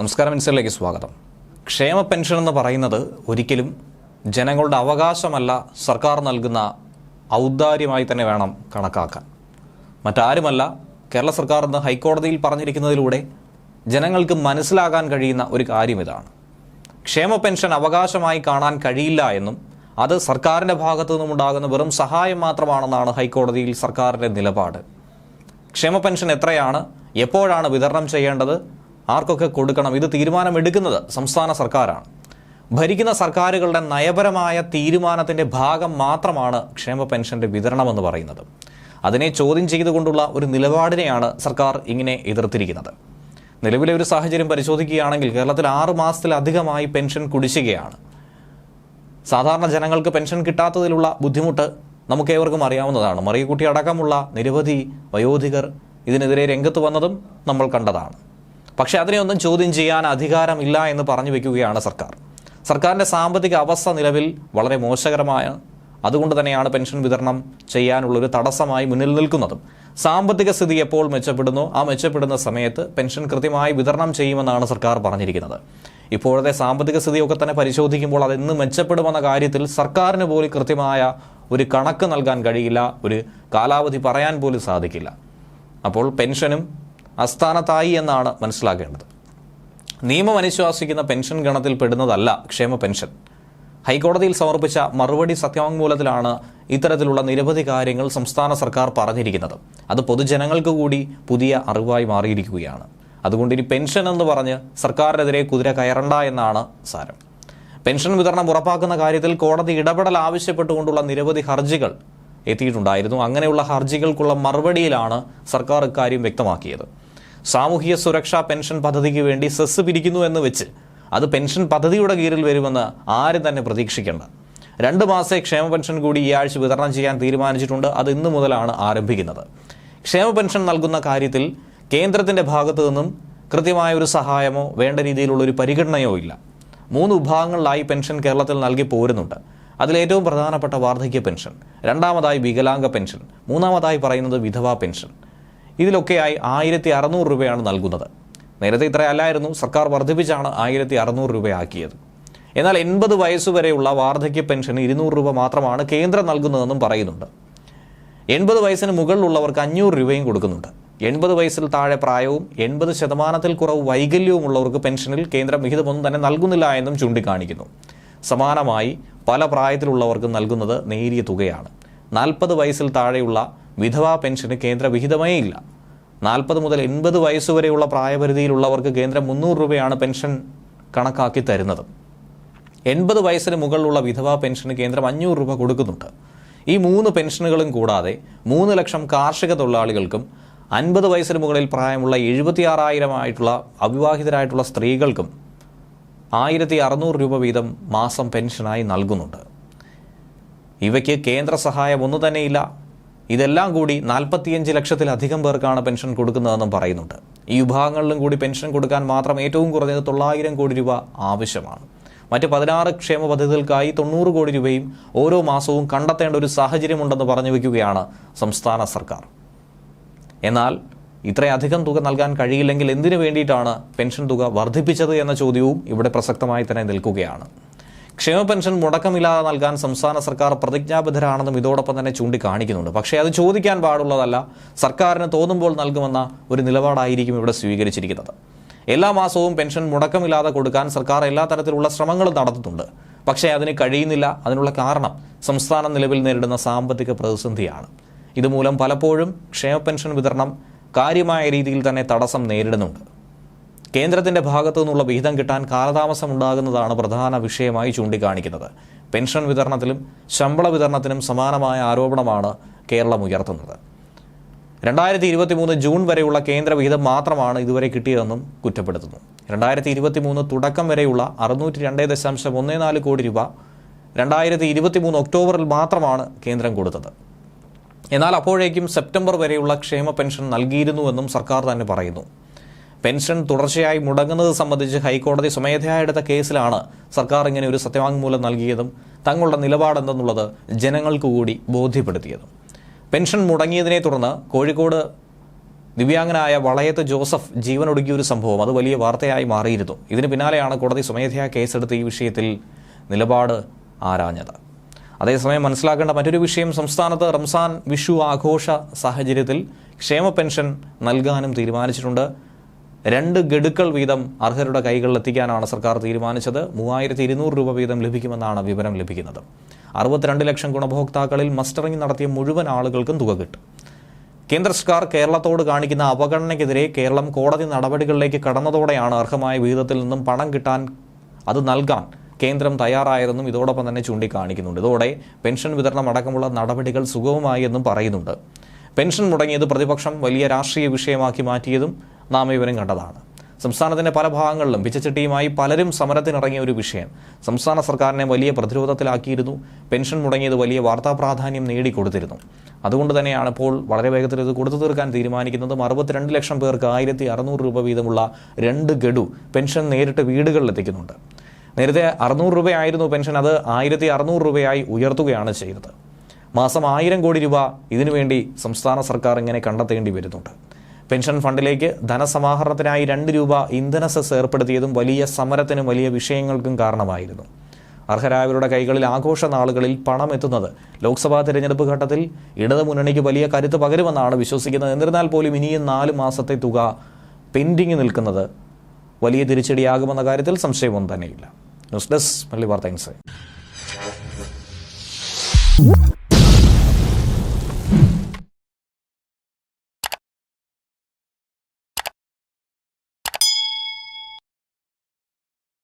നമസ്കാരം മിനിസ്റ്ററിലേക്ക് സ്വാഗതം. ക്ഷേമ പെൻഷൻ എന്ന് പറയുന്നത് ഒരിക്കലും ജനങ്ങളുടെ അവകാശമല്ല സർക്കാർ നൽകുന്ന ഔദാര്യമായി തന്നെ വേണം കണക്കാക്കാൻ. മറ്റാരുമല്ല കേരള സർക്കാർ ഇന്ന് ഹൈക്കോടതിയിൽ പറഞ്ഞിരിക്കുന്നതിലൂടെ ജനങ്ങൾക്ക് മനസ്സിലാകാൻ കഴിയുന്ന ഒരു കാര്യം ഇതാണ്. ക്ഷേമ പെൻഷൻ അവകാശമായി കാണാൻ കഴിയില്ല എന്നും അത് സർക്കാരിന്റെ ഭാഗത്തു നിന്നുമുണ്ടാകുന്ന വെറും സഹായം മാത്രമാണെന്നാണ് ഹൈക്കോടതിയിൽ സർക്കാരിന്റെ നിലപാട്. ക്ഷേമ പെൻഷൻ എത്രയാണ് എപ്പോഴാണ് വിതരണം ചെയ്യേണ്ടത് ആർക്കൊക്കെ കൊടുക്കണം? ഇത് തീരുമാനമെടുക്കുന്നത് സംസ്ഥാന സർക്കാരാണ്. ഭരിക്കുന്ന സർക്കാരുകളുടെ നയപരമായ തീരുമാനത്തിന്റെ ഭാഗം മാത്രമാണ് ക്ഷേമ പെൻഷന്റെ വിതരണമെന്ന് പറയുന്നത്. അതിനെ ചോദ്യം ചെയ്തുകൊണ്ടുള്ള ഒരു നിലപാടിനെയാണ് സർക്കാർ ഇങ്ങനെ എതിർത്തിരിക്കുന്നത്. നിലവിലെ ഒരു സാഹചര്യം പരിശോധിക്കുകയാണെങ്കിൽ കേരളത്തിൽ ആറ് മാസത്തിലധികമായി പെൻഷൻ കുടിശ്ശികയാണ്. സാധാരണ ജനങ്ങൾക്ക് പെൻഷൻ കിട്ടാത്തതിലുള്ള ബുദ്ധിമുട്ട് നമുക്കേവർക്കും അറിയാവുന്നതാണ്. മറിയക്കുട്ടി അടക്കമുള്ള നിരവധി വയോധികർ ഇതിനെതിരെ രംഗത്ത് വന്നതും നമ്മൾ കണ്ടതാണ്. പക്ഷേ അതിനെയൊന്നും ചോദ്യം ചെയ്യാൻ അധികാരം ഇല്ല എന്ന് പറഞ്ഞു വെക്കുകയാണ് സർക്കാർ. സർക്കാരിന്റെ സാമ്പത്തിക അവസ്ഥ നിലവിൽ വളരെ മോശകരമായ അതുകൊണ്ട് തന്നെയാണ് പെൻഷൻ വിതരണം ചെയ്യാനുള്ളൊരു തടസ്സമായി മുന്നിൽ നിൽക്കുന്നതും. സാമ്പത്തിക സ്ഥിതി എപ്പോൾ മെച്ചപ്പെടുന്നു? ആ മെച്ചപ്പെടുന്ന സമയത്ത് പെൻഷൻ കൃത്യമായി വിതരണം ചെയ്യുമെന്നാണ് സർക്കാർ പറഞ്ഞിരിക്കുന്നത്. ഇപ്പോഴത്തെ സാമ്പത്തിക സ്ഥിതിയൊക്കെ തന്നെ പരിശോധിക്കുമ്പോൾ അതെന്ന് മെച്ചപ്പെടുമെന്ന കാര്യത്തിൽ സർക്കാരിന് പോലും കൃത്യമായ ഒരു കണക്ക് നൽകാൻ കഴിയില്ല ഒരു കാലാവധി പറയാൻ പോലും സാധിക്കില്ല. അപ്പോൾ പെൻഷനും അസ്ഥാനത്തായി എന്നാണ് മനസ്സിലാക്കേണ്ടത്. നിയമം അനുശ്വാസിക്കുന്ന പെൻഷൻ ഗണത്തിൽ പെടുന്നതല്ല ക്ഷേമ പെൻഷൻ. ഹൈക്കോടതിയിൽ സമർപ്പിച്ച മറുപടി സത്യവാങ്മൂലത്തിലാണ് ഇത്തരത്തിലുള്ള നിരവധി കാര്യങ്ങൾ സംസ്ഥാന സർക്കാർ പറഞ്ഞിരിക്കുന്നത്. അത് പൊതുജനങ്ങൾക്ക് കൂടി പുതിയ അറിവായി മാറിയിരിക്കുകയാണ്. അതുകൊണ്ട് ഇനി പെൻഷൻ എന്ന് പറഞ്ഞ് സർക്കാരിനെതിരെ കുതിര കയറണ്ട എന്നാണ് സാരം. പെൻഷൻ വിതരണം ഉറപ്പാക്കുന്ന കാര്യത്തിൽ കോടതി ഇടപെടൽ ആവശ്യപ്പെട്ടുകൊണ്ടുള്ള നിരവധി ഹർജികൾ എത്തിയിട്ടുണ്ടായിരുന്നു. അങ്ങനെയുള്ള ഹർജികൾക്കുള്ള മറുപടിയിലാണ് സർക്കാർ ഇക്കാര്യം വ്യക്തമാക്കിയത്. സാമൂഹിക സുരക്ഷാ പെൻഷൻ പദ്ധതിക്ക് വേണ്ടി സെസ് പിരിക്കുന്നു എന്ന് വെച്ച് അത് പെൻഷൻ പദ്ധതിയുടെ കീഴിൽ വരുമെന്ന് ആരും തന്നെ പ്രതീക്ഷിക്കേണ്ട. രണ്ട് മാസത്തെ ക്ഷേമ പെൻഷൻ കൂടി ഈ ആഴ്ച വിതരണം ചെയ്യാൻ തീരുമാനിച്ചിട്ടുണ്ട്. അത് ഇന്നു മുതലാണ് ആരംഭിക്കുന്നത്. ക്ഷേമ പെൻഷൻ നൽകുന്ന കാര്യത്തിൽ കേന്ദ്രത്തിന്റെ ഭാഗത്തു നിന്നും കൃത്യമായ ഒരു സഹായമോ വേണ്ട രീതിയിലുള്ള ഒരു പരിഗണനയോ ഇല്ല. മൂന്ന് വിഭാഗങ്ങളിലായി പെൻഷൻ കേരളത്തിൽ നൽകി പോരുന്നുണ്ട്. അതിലേറ്റവും പ്രധാനപ്പെട്ട വാർദ്ധക്യ പെൻഷൻ രണ്ടാമതായി വികലാംഗ പെൻഷൻ മൂന്നാമതായി പറയുന്നത് വിധവാ പെൻഷൻ. ഇതിലൊക്കെയായി ആയിരത്തി അറുന്നൂറ് രൂപയാണ് നൽകുന്നത്. നേരത്തെ ഇത്രയല്ലായിരുന്നു സർക്കാർ വർദ്ധിപ്പിച്ചാണ് ആയിരത്തി അറുന്നൂറ് രൂപയാക്കിയത്. എന്നാൽ എൺപത് വയസ്സുവരെയുള്ള വാർദ്ധക്യ പെൻഷന് ഇരുന്നൂറ് രൂപ മാത്രമാണ് കേന്ദ്രം നൽകുന്നതെന്നും പറയുന്നുണ്ട്. എൺപത് വയസ്സിന് മുകളിലുള്ളവർക്ക് അഞ്ഞൂറ് രൂപയും കൊടുക്കുന്നുണ്ട്. എൺപത് വയസ്സിൽ താഴെ പ്രായവും എൺപത് ശതമാനത്തിൽ കുറവ് വൈകല്യവും ഉള്ളവർക്ക് പെൻഷനിൽ കേന്ദ്രം വിഹിതമൊന്നും തന്നെ നൽകുന്നില്ല എന്നും ചൂണ്ടിക്കാണിക്കുന്നു. സമാനമായി പല പ്രായത്തിലുള്ളവർക്കും നൽകുന്നത് നേരിയ തുകയാണ്. നാൽപ്പത് വയസ്സിൽ താഴെയുള്ള വിധവാ പെൻഷന് കേന്ദ്ര വിഹിതമേ ഇല്ല. നാൽപ്പത് മുതൽ എൺപത് വയസ്സുവരെയുള്ള പ്രായപരിധിയിലുള്ളവർക്ക് കേന്ദ്രം മുന്നൂറ് രൂപയാണ് പെൻഷൻ കണക്കാക്കി തരുന്നത്. എൺപത് വയസ്സിന് മുകളിലുള്ള വിധവാ പെൻഷന് കേന്ദ്രം അഞ്ഞൂറ് രൂപ കൊടുക്കുന്നുണ്ട്. ഈ മൂന്ന് പെൻഷനുകളും കൂടാതെ മൂന്ന് ലക്ഷം കാർഷിക തൊഴിലാളികൾക്കും അൻപത് വയസ്സിന് മുകളിൽ പ്രായമുള്ള എഴുപത്തിയാറായിരം ആയിട്ടുള്ള അവിവാഹിതരായിട്ടുള്ള സ്ത്രീകൾക്കും ആയിരത്തി അറുന്നൂറ് രൂപ വീതം മാസം പെൻഷനായി നൽകുന്നുണ്ട്. ഇവയ്ക്ക് കേന്ദ്ര സഹായം ഒന്നു തന്നെയില്ല. ഇതെല്ലാം കൂടി നാൽപ്പത്തിയഞ്ച് ലക്ഷത്തിലധികം പേർക്കാണ് പെൻഷൻ കൊടുക്കുന്നതെന്നും പറയുന്നുണ്ട്. ഈ വിഭാഗങ്ങളിലും കൂടി പെൻഷൻ കൊടുക്കാൻ മാത്രം ഏറ്റവും കുറഞ്ഞത് തൊള്ളായിരം കോടി രൂപ ആവശ്യമാണ്. മറ്റ് പതിനാറ് ക്ഷേമ പദ്ധതികൾക്കായി തൊണ്ണൂറ് കോടി രൂപയും ഓരോ മാസവും കണ്ടെത്തേണ്ട ഒരു സാഹചര്യമുണ്ടെന്ന് പറഞ്ഞു വയ്ക്കുകയാണ് സംസ്ഥാന സർക്കാർ. എന്നാൽ ഇത്രയധികം തുക നൽകാൻ കഴിയില്ലെങ്കിൽ എന്തിനു വേണ്ടിയിട്ടാണ് പെൻഷൻ തുക വർദ്ധിപ്പിച്ചത് എന്ന ചോദ്യവും ഇവിടെ പ്രസക്തമായി തന്നെ നിൽക്കുകയാണ്. ക്ഷേമ പെൻഷൻ മുടക്കമില്ലാതെ നൽകാൻ സംസ്ഥാന സർക്കാർ പ്രതിജ്ഞാബദ്ധരാണെന്നും ഇതോടൊപ്പം തന്നെ ചൂണ്ടിക്കാണിക്കുന്നുണ്ട്. പക്ഷേ അത് ചോദിക്കാൻ പാടുള്ളതല്ല. സർക്കാരിന് തോന്നുമ്പോൾ നൽകുമെന്ന ഒരു നിലപാടായിരിക്കും ഇവിടെ സ്വീകരിച്ചിരിക്കുന്നത്. എല്ലാ മാസവും പെൻഷൻ മുടക്കമില്ലാതെ കൊടുക്കാൻ സർക്കാർ എല്ലാ തരത്തിലുള്ള ശ്രമങ്ങളും നടത്തുന്നുണ്ട്. പക്ഷേ അതിന് കഴിയുന്നില്ല. അതിനുള്ള കാരണം സംസ്ഥാനം നിലവിൽ നേരിടുന്ന സാമ്പത്തിക പ്രതിസന്ധിയാണ്. ഇതുമൂലം പലപ്പോഴും ക്ഷേമ പെൻഷൻ വിതരണം കാര്യമായ രീതിയിൽ തന്നെ തടസ്സം നേരിടുന്നുണ്ട്. കേന്ദ്രത്തിന്റെ ഭാഗത്തു നിന്നുള്ള വിഹിതം കിട്ടാൻ കാലതാമസം ഉണ്ടാകുന്നതാണ് പ്രധാന വിഷയമായി ചൂണ്ടിക്കാണിക്കുന്നത്. പെൻഷൻ വിതരണത്തിലും ശമ്പള വിതരണത്തിനും സമാനമായ ആരോപണമാണ് കേരളം ഉയർത്തുന്നത്. രണ്ടായിരത്തി ഇരുപത്തി മൂന്ന് ജൂൺ വരെയുള്ള കേന്ദ്ര വിഹിതം മാത്രമാണ് ഇതുവരെ കിട്ടിയതെന്നും കുറ്റപ്പെടുത്തുന്നു. രണ്ടായിരത്തി ഇരുപത്തി മൂന്ന് തുടക്കം വരെയുള്ള അറുന്നൂറ്റി രണ്ട് ദശാംശം ഒന്ന് നാല് കോടി രൂപ രണ്ടായിരത്തി ഇരുപത്തി മൂന്ന് ഒക്ടോബറിൽ മാത്രമാണ് കേന്ദ്രം കൊടുത്തത്. എന്നാൽ അപ്പോഴേക്കും സെപ്റ്റംബർ വരെയുള്ള ക്ഷേമ പെൻഷൻ നൽകിയിരുന്നുവെന്നും സർക്കാർ തന്നെ പറയുന്നു. പെൻഷൻ തുടർച്ചയായി മുടങ്ങുന്നത് സംബന്ധിച്ച് ഹൈക്കോടതി സ്വമേധയാ എടുത്ത കേസിലാണ് സർക്കാർ ഇങ്ങനെ ഒരു സത്യവാങ്മൂലം നൽകിയതും തങ്ങളുടെ നിലപാടെന്തെന്നുള്ളത് ജനങ്ങൾക്ക് കൂടി ബോധ്യപ്പെടുത്തിയതും. പെൻഷൻ മുടങ്ങിയതിനെ തുടർന്ന് കോഴിക്കോട് ദിവ്യാംഗനായ വളയത്ത് ജോസഫ് ജീവനൊടുക്കിയ ഒരു സംഭവം അത് വലിയ വാർത്തയായി മാറിയിരുന്നു. ഇതിന് പിന്നാലെയാണ് കോടതി സ്വമേധയാ കേസെടുത്ത് ഈ വിഷയത്തിൽ നിലപാട് ആരാഞ്ഞത്. അതേസമയം മനസ്സിലാക്കേണ്ട മറ്റൊരു വിഷയം സംസ്ഥാനത്ത് റംസാൻ വിഷു ആഘോഷ സാഹചര്യത്തിൽ ക്ഷേമ പെൻഷൻ നൽകാനും തീരുമാനിച്ചിട്ടുണ്ട്. രണ്ട് ഗഡുക്കൾ വീതം അർഹരുടെ കൈകളിൽ എത്തിക്കാനാണ് സർക്കാർ തീരുമാനിച്ചത്. മൂവായിരത്തി ഇരുന്നൂറ് രൂപ വീതം ലഭിക്കുമെന്നാണ് വിവരം ലഭിക്കുന്നത്. അറുപത്തിരണ്ട് ലക്ഷം ഗുണഭോക്താക്കളിൽ മസ്റ്ററിംഗ് നടത്തിയ മുഴുവൻ ആളുകൾക്കും തുക കിട്ടും. കേന്ദ്ര സർക്കാർ കേരളത്തോട് കാണിക്കുന്ന അവഗണനയ്ക്കെതിരെ കേരളം കോടതി നടപടികളിലേക്ക് കടന്നതോടെയാണ് അർഹമായ വിഹിതത്തിൽ നിന്നും പണം കിട്ടാൻ അത് നൽകാൻ കേന്ദ്രം തയ്യാറായതെന്നും ഇതോടൊപ്പം തന്നെ ചൂണ്ടിക്കാണിക്കുന്നുണ്ട്. ഇതോടെ പെൻഷൻ വിതരണം അടക്കമുള്ള നടപടികൾ സുഗമമായി എന്നും പറയുന്നുണ്ട്. പെൻഷൻ മുടങ്ങിയത് പ്രതിപക്ഷം വലിയ രാഷ്ട്രീയ വിഷയമാക്കി മാറ്റിയതും നാം ഇവരും കണ്ടതാണ്. സംസ്ഥാനത്തിന്റെ പല ഭാഗങ്ങളിലും പിച്ചച്ചട്ടിയുമായി പലരും സമരത്തിനിറങ്ങിയ ഒരു വിഷയം. സംസ്ഥാന സർക്കാരിനെ വലിയ പ്രതിരോധത്തിലാക്കിയിരുന്നു. പെൻഷൻ മുടങ്ങിയത് വലിയ വാർത്താ പ്രാധാന്യം നേടിക്കൊടുത്തിരുന്നു. അതുകൊണ്ട് തന്നെയാണ് ഇപ്പോൾ വളരെ വേഗത്തിൽ ഇത് കൊടുത്തു തീർക്കാൻ തീരുമാനിക്കുന്നതും. അറുപത്തിരണ്ട് ലക്ഷം പേർക്ക് ആയിരത്തി അറുന്നൂറ് രൂപ വീതമുള്ള രണ്ട് ഗഡു പെൻഷൻ നേരിട്ട് വീടുകളിൽ എത്തിക്കുന്നുണ്ട്. നേരത്തെ അറുന്നൂറ് രൂപയായിരുന്നു പെൻഷൻ അത് ആയിരത്തി അറുന്നൂറ് രൂപയായി ഉയർത്തുകയാണ് ചെയ്തത്. മാസം ആയിരം കോടി രൂപ ഇതിനുവേണ്ടി സംസ്ഥാന സർക്കാർ ഇങ്ങനെ കണ്ടെത്തേണ്ടി വരുന്നുണ്ട്. പെൻഷൻ ഫണ്ടിലേക്ക് ധനസമാഹരണത്തിനായി രണ്ട് രൂപ ഇന്ധന സെസ് ഏർപ്പെടുത്തിയതും വലിയ സമരത്തിനും വലിയ വിഷയങ്ങൾക്കും കാരണമായിരുന്നു. അർഹരായവരുടെ കൈകളിൽ ആഘോഷ നാളുകളിൽ പണം എത്തുന്നത് ലോക്സഭാ തിരഞ്ഞെടുപ്പ് ഘട്ടത്തിൽ ഇടതു മുന്നണിക്ക് വലിയ കരുത്ത് പകരുമെന്നാണ് വിശ്വസിക്കുന്നത്. എന്നിരുന്നാൽ പോലും ഇനിയും നാല് മാസത്തെ തുക പെൻഡിങ് നിൽക്കുന്നത് വലിയ തിരിച്ചടിയാകുമെന്ന കാര്യത്തിൽ സംശയമൊന്നും തന്നെയില്ല. ന്യൂസ് ഡെസ്ക് മല്ലി വാർത്ത